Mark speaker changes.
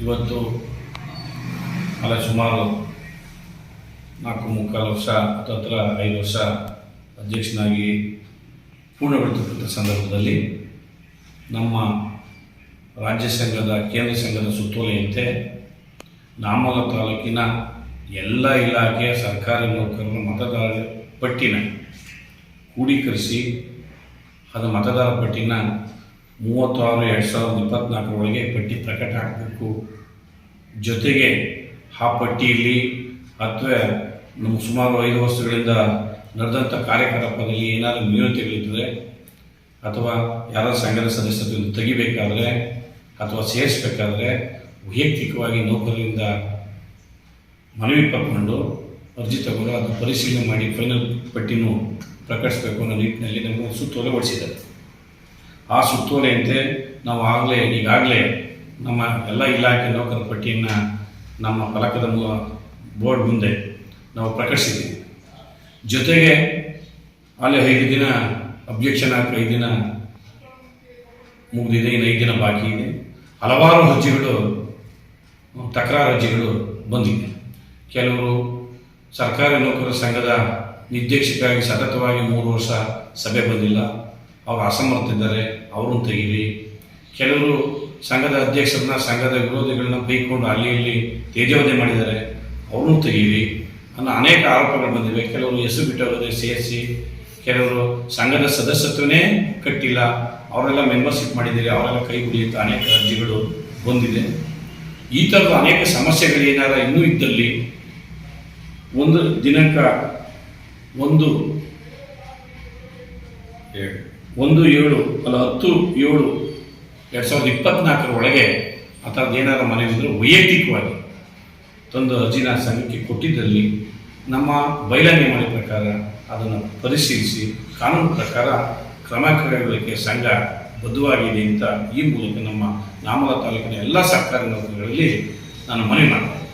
Speaker 1: ಇವತ್ತು ಅಲ್ಲ ಸುಮಾರು ನಾಲ್ಕು ಮುಕ್ಕಾಲು ವರ್ಷ ಹತ್ತತ್ರ ಐದು ವರ್ಷ ಅಧ್ಯಕ್ಷನಾಗಿ ಪೂರ್ಣಗೊಳ್ತಕ್ಕಂಥ ಸಂದರ್ಭದಲ್ಲಿ ನಮ್ಮ ರಾಜ್ಯ ಸಂಘದ, ಕೇಂದ್ರ ಸಂಘದ ಸುತ್ತೋಲೆಯಂತೆ ನಾಮಲ ತಾಲೂಕಿನ ಎಲ್ಲ ಇಲಾಖೆಯ ಸರ್ಕಾರಿ ನೌಕರರ ಮತದಾರರ ಪಟ್ಟಿನ ಕ್ರೋಢೀಕರಿಸಿ ಅದು ಮತದಾರ ಪಟ್ಟಿನ ಮೂವತ್ತಾರು, ಎರಡು ಸಾವಿರದ ಇಪ್ಪತ್ತ್ನಾಲ್ಕರೊಳಗೆ ಪಟ್ಟಿ ಪ್ರಕಟ ಆಗಬೇಕು. ಜೊತೆಗೆ ಆ ಪಟ್ಟಿಯಲ್ಲಿ ಅಥವಾ ನಮ್ಮ ಸುಮಾರು ಐದು ವರ್ಷಗಳಿಂದ ನಡೆದಂಥ ಕಾರ್ಯಕಲಾಪದಲ್ಲಿ ಏನಾದರೂ ನ್ಯೂನತೆಗಳಿದ್ದರೆ ಅಥವಾ ಯಾರ ಸಂಘದ ಸದಸ್ಯರನ್ನು ತೆಗಿಬೇಕಾದರೆ ಅಥವಾ ಸೇರಿಸಬೇಕಾದ್ರೆ ವೈಯಕ್ತಿಕವಾಗಿ ನೌಕರರಿಂದ ಮನವಿ ಪಡ್ಕೊಂಡು ಅರ್ಜಿ ತಗೊಂಡು ಅದನ್ನು ಪರಿಶೀಲನೆ ಮಾಡಿ ಫೈನಲ್ ಪಟ್ಟಿನೂ ಪ್ರಕಟಿಸಬೇಕು ಅನ್ನೋ ನಿಟ್ಟಿನಲ್ಲಿ ನಮಗೆ ಸುತ್ತೋಲೆ ಹೊಡಿಸಿದ್ದಾರೆ. ಆ ಸುತ್ತೋಲೆಯಂತೆ ನಾವು ಆಗಲೇ, ಈಗಾಗಲೇ ನಮ್ಮ ಎಲ್ಲ ಇಲಾಖೆ ನೌಕರ ಪಟ್ಟಿಯನ್ನು ನಮ್ಮ ಫಲಕದ ಬೋರ್ಡ್ ಮುಂದೆ ನಾವು ಪ್ರಕಟಿಸಿದ್ದೀವಿ. ಜೊತೆಗೆ ಅಲ್ಲಿ ಐದು ದಿನ ಅಬ್ಜೆಕ್ಷನ್ ಹಾಕಿ, ಐದು ದಿನ ಮುಗಿದಿದೆ, ಇನ್ನು ಐದು ದಿನ ಬಾಕಿ ಇದೆ. ಹಲವಾರು ಅರ್ಜಿಗಳು, ತಕರಾರು ಅರ್ಜಿಗಳು ಬಂದಿದೆ. ಕೆಲವರು ಸರ್ಕಾರಿ ನೌಕರರ ಸಂಘದ ನಿರ್ದೇಶಕರಾಗಿ ಸತತವಾಗಿ ಮೂರು ವರ್ಷ ಸಭೆ ಬಂದಿಲ್ಲ. ಅವರು ಅಸಮರ್ಥಿದ್ದಾರೆ ಅವ್ರನ್ನ ತೆಗೀರಿ ಕೆಲವರು ಸಂಘದ ಅಧ್ಯಕ್ಷರನ್ನ, ಸಂಘದ ವಿರೋಧಿಗಳನ್ನ ಬೈಕೊಂಡು ಅಲ್ಲಿ ಇಲ್ಲಿ ತೇಜೋವಧೆ ಮಾಡಿದ್ದಾರೆ, ಅವ್ರನ್ನೂ ತೆಗೀರಿ ಅನ್ನೋ ಅನೇಕ ಆರೋಪಗಳು ಬಂದಿವೆ. ಕೆಲವರು ಹೆಸರು ಬಿಟ್ಟವರಿಗೆ ಸೇರಿಸಿ, ಕೆಲವರು ಸಂಘದ ಸದಸ್ಯತ್ವನೇ ಕಟ್ಟಿಲ್ಲ ಅವರೆಲ್ಲ ಮೆಂಬರ್ಶಿಪ್ ಮಾಡಿದ್ದೀರಿ, ಅವರೆಲ್ಲ ಕೈ ಹಿಡಿಯುತ್ತ ಅನೇಕ ಅರ್ಜಿಗಳು ಬಂದಿದೆ. ಈ ಥರದ ಅನೇಕ ಸಮಸ್ಯೆಗಳು ಏನಾರ ಇನ್ನೂ ಇದ್ದಲ್ಲಿ ಒಂದು ದಿನಾಂಕ ಒಂದು ಒಂದು ಏಳು, ಅಲ್ಲ ಹತ್ತು ಏಳು, ಎರಡು ಸಾವಿರದ ಇಪ್ಪತ್ನಾಲ್ಕರ ಒಳಗೆ ಆ ಥರದ್ದು ಏನಾರು ಮನವಿದ್ರೆ ವೈಯಕ್ತಿಕವಾಗಿ ತಂದು ಅರ್ಜಿನ ಸಂಘಕ್ಕೆ ಕೊಟ್ಟಿದ್ದಲ್ಲಿ ನಮ್ಮ ಬಯಲಾಣೆ ಮಾಡಿದ ಪ್ರಕಾರ ಅದನ್ನು ಪರಿಶೀಲಿಸಿ ಕಾನೂನು ಪ್ರಕಾರ ಕ್ರಮ ಕೈಗೊಳ್ಳಲಿಕ್ಕೆ ಸಂಘ ಬದ್ಧವಾಗಿದೆ ಅಂತ ಈ ಮೂಲಕ ನಮ್ಮ ನಾಮಲ ತಾಲೂಕಿನ ಎಲ್ಲ ಸರ್ಕಾರಿ ನೌಕರಿಗಳಲ್ಲಿ ನಾನು ಮನವಿ ಮಾಡ್ತೇನೆ.